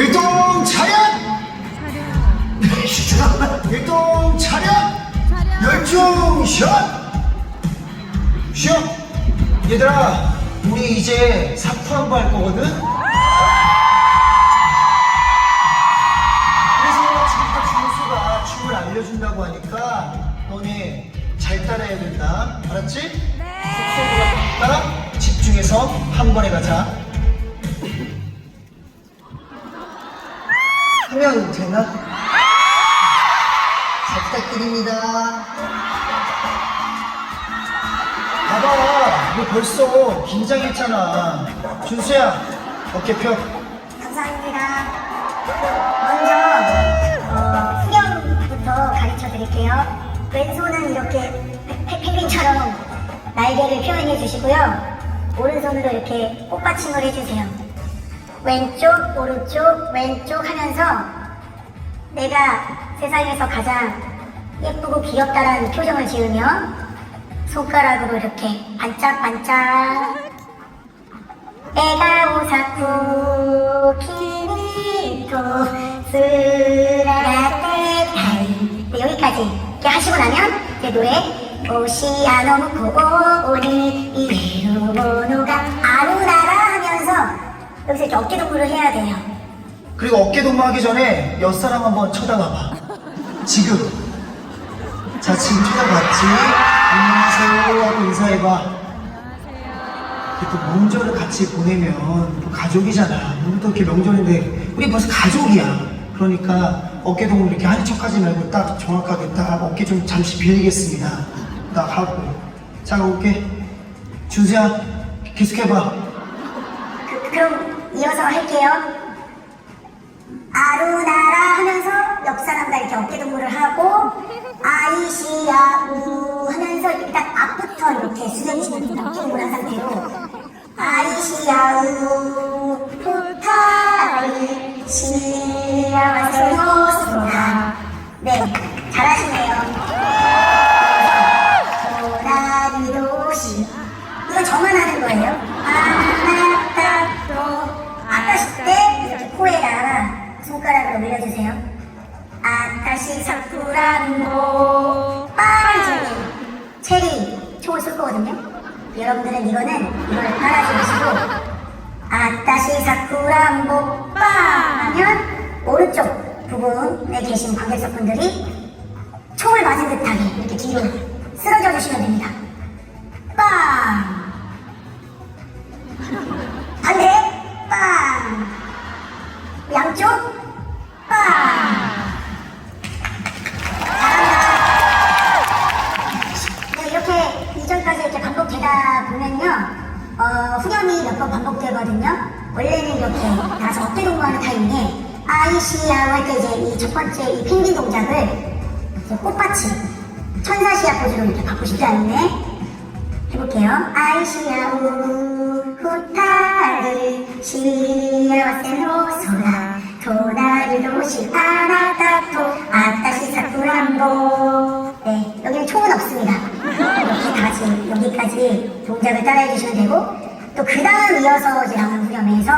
일동 차렷! 일동 차렷! 열중 샷! 쉬어! 얘들아, 우리 이제 사쿠 한번 할 거거든? 그래서 지금 딱 준수가 춤을 알려준다고 하니까 너네 잘 따라야 된다. 알았지? 네. 따라 집중해서 한 번에 가자. 하면 되나? 잘 부탁드립니다. 봐봐, 너 벌써 긴장했잖아. 준수야, 어깨 펴. 감사합니다. 먼저 어, 후렴부터 가르쳐 드릴게요. 왼손은 이렇게 페- 펭귄처럼 날개를 표현해 주시고요. 오른손으로 이렇게 꽃받침을 해주세요. 왼쪽, 오른쪽, 왼쪽 하면서 내가 세상에서 가장 예쁘고 귀엽다라는 표정을 지으며 손가락으로 이렇게 반짝반짝. 내가 오사쿠 키미토 쓰라라테타이. 네, 여기까지 이렇게 하시고 나면 이제 노래 오시아노무코오 오니 이에로모노가 여기서 이렇게 어깨 동무를 해야 돼요 그리고 어깨 동무 하기 전에 옆사람 한번 쳐다봐 봐. 지금. 자, 지금 쳐다봤지? 안녕하세요 하고 인사해봐. 또 명절을 같이 보내면 또 가족이잖아. 우리도 이렇게 명절인데 우리 벌써 가족이야. 그러니까 어깨 동무 이렇게 하는 척하지 말고 딱 정확하게 딱 어깨 좀 잠시 빌리겠습니다. 딱 하고. 자, 어깨. 준수야, 계속해봐. 그, 그럼 이어서 할게요 아루나라 하면서 옆 사람과 이렇게 어깨 동무를 하고 아이시야 우 하면서 일단 앞부터 이렇게. 어깨 동무를 한 상태로 아이시야우 후타이 시야와세요소라 네 잘하시네요. 도라리도시 이거 저만 하는 거예요. 아 번째 이 펭귄 동작을 이제 꽃받침 천사시아 포즈로 이렇게 바꾸실 줄 아네. 해볼게요. 아이시아우 후타를 시아와세노 소라. 도나르도 시 아나타토. 아따시 사쿠란보. 네 여기는 총은 없습니다. 이렇게 다 같이 여기까지 동작을 따라해 주시면 되고 또 그 다음 이어서 이제 나오는 후렴에서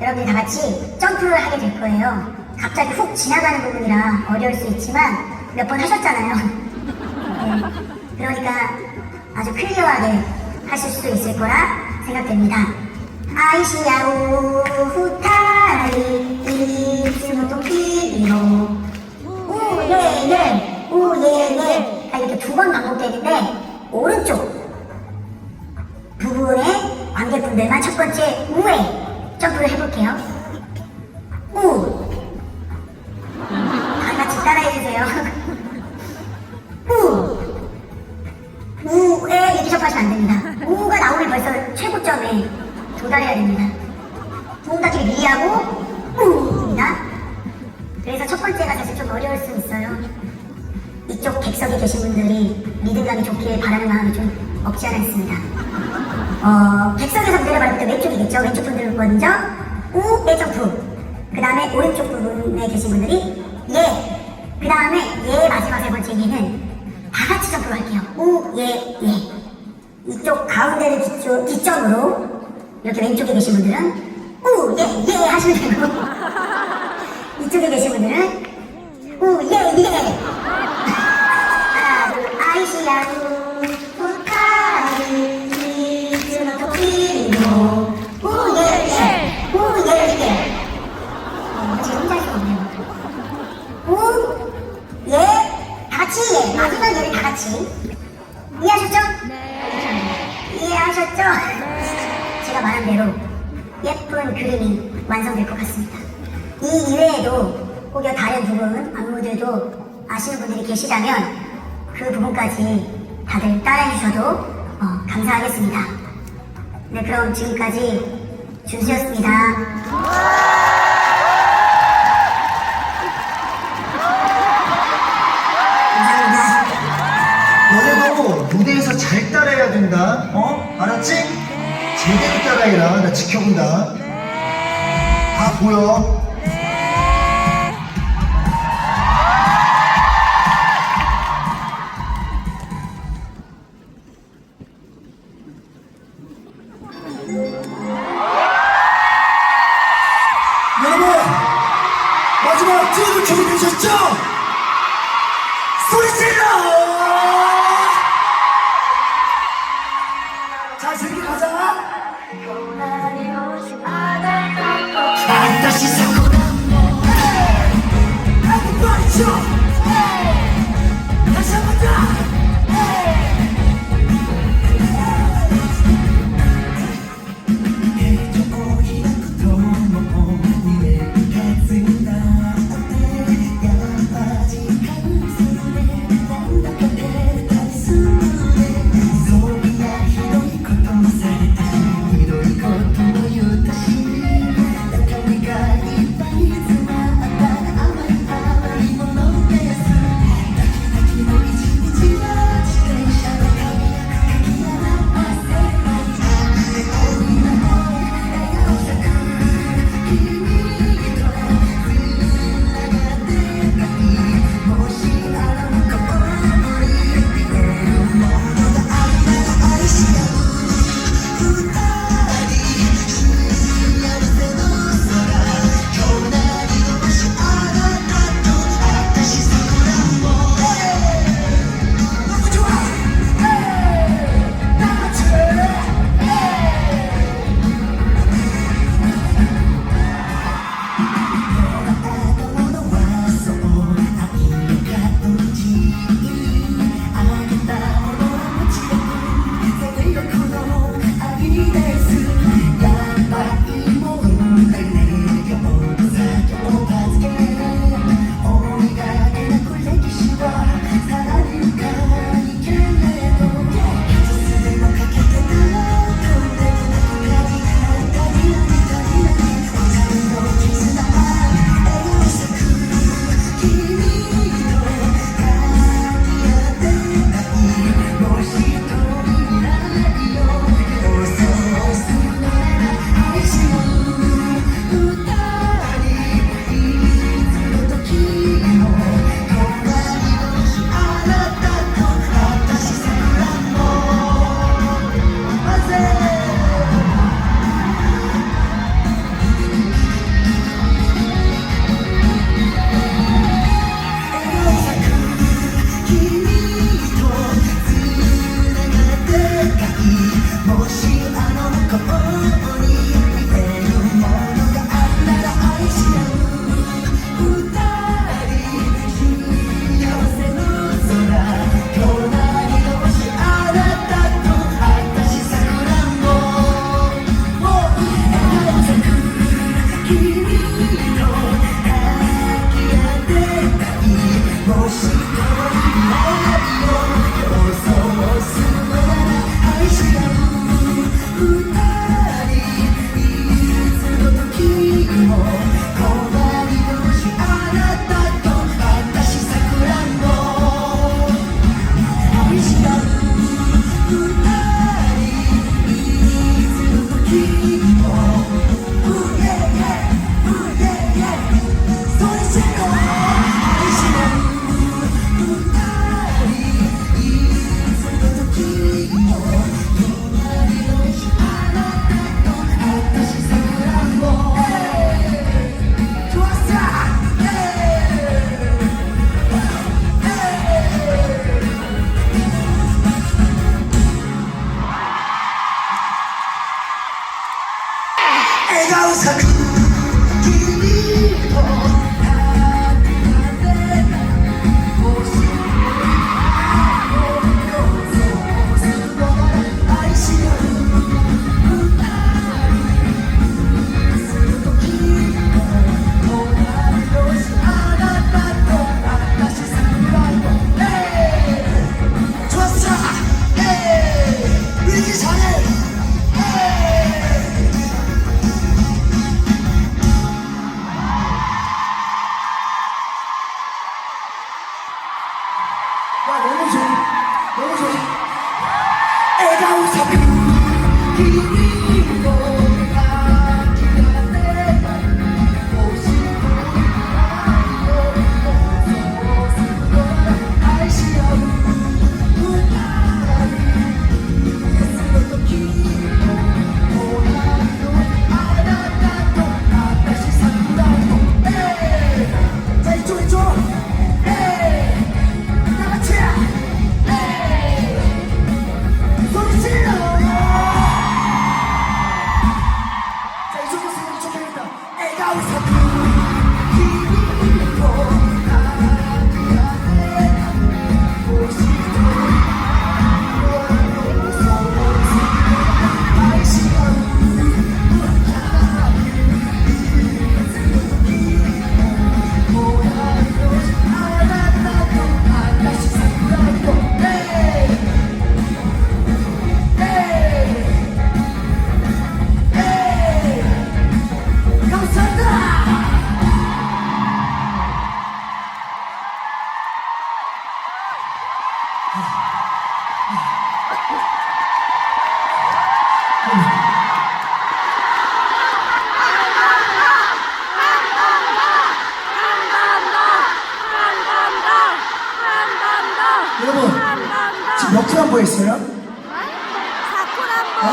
여러분이 다 같이 점프를 하게 될 거예요 갑자기 훅 지나가는 부분이라 어려울 수 있지만 몇 번 하셨잖아요. 네, 그러니까 아주 클리어하게 하실 수도 있을 거라 생각됩니다. 아이시야우 후타리 이즈모토 피리로 우예예 우예예 이렇게 두 번 반복되는데 오른쪽 부분에 관객분들만 첫 번째 우에 점프를 해볼게요. 우 따라해주세요. 우 우에 이렇게 접하시면 안 됩니다. 우가 나오면 벌써 최고점에 도달해야 됩니다. 동작을 미리하고 우입니다. 그래서 첫 번째가 사실 좀 어려울 수 있어요. 이쪽 객석에 계신 분들이 리듬감이 좋길 바라는 마음이 좀 없지 않아 있습니다. 어, 객석에서 무대를 받을 때 왼쪽이겠죠. 왼쪽 분들 먼저 우에 점프. 그 다음에 오른쪽 부분에 계신 분들이 예. 그 다음에 예 마지막 세 번째 예는 다 같이 점프로 할게요. 우, 예, 예. 이쪽 가운데를 기초, 기점으로 이렇게 왼쪽에 계신 분들은 우, 예, 예 하시면 되고 이쪽에 계신 분들은 오, 예, 예. 하나, 둘, 아이씨, 야구. 같이 이해하셨죠? 네. 이해하셨죠? 제가 말한 대로 예쁜 그림이 완성될 것 같습니다. 이 이외에도 혹여 다른 부분 안무들도 아시는 분들이 계시다면 그 부분까지 다들 따라해 주셔도 어, 감사하겠습니다. 네 그럼 지금까지 준수였습니다. 잘 따라해야 된다. 어? 알았지? 제대로 따라해라. 나 지켜본다. 다 보여. 자, 즐기 가자. 다시 야 너무 좋아. 너무 좋아. 애가 웃어. 지금 몇 프람보 했어요? 사쿠란보.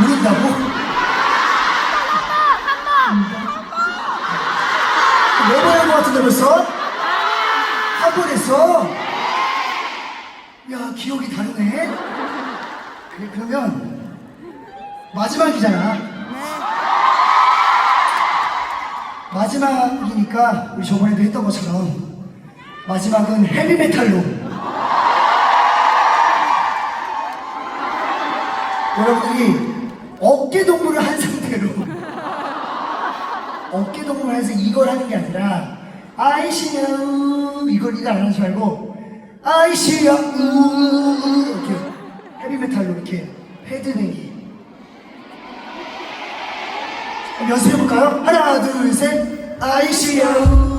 모른다고? 네번 한것 같은데 벌써? 한 번 했어? 야 기억이 다르네 그래 그러면 마지막이잖아 마지막이니까 우리 저번에도 했던 것처럼 마지막은 헤비메탈로. 여러분들이 어깨 동무를 한 상태로. 어깨 동무를 해서 이걸 하는 게 아니라 아이시야 우 이걸 이거 안 하지 말고 아이시야 우 이렇게 헤비메탈로 이렇게 헤드내기. 연습해볼까요? 하나 둘셋. 아이시야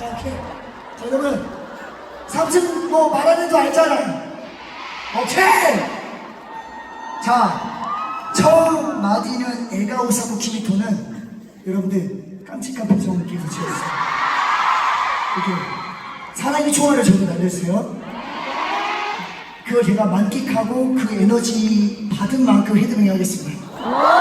자, 오케이. 자, 여러분. 3층 뭐 말하는 줄 알잖아요. 오케이! 자, 처음 마디는 에가오사부 키미토는 여러분들 깜찍한 표정을 계속 지었어요. 이렇게 사랑의 총알을 저도 날렸어요. 그걸 제가 만끽하고 그 에너지 받은 만큼 헤드뱅이 하겠습니다.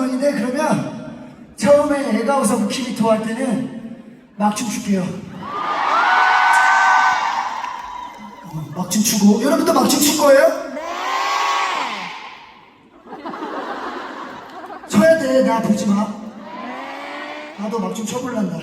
5천원인데 그러면 처음에 애가 와서 무키미토 할 때는 막춤 출게요. 어, 막춤 추고. 여러분도 막춤 출 거예요? 네. 쳐야 돼 나 보지 마. 나도 막춤 쳐볼란다.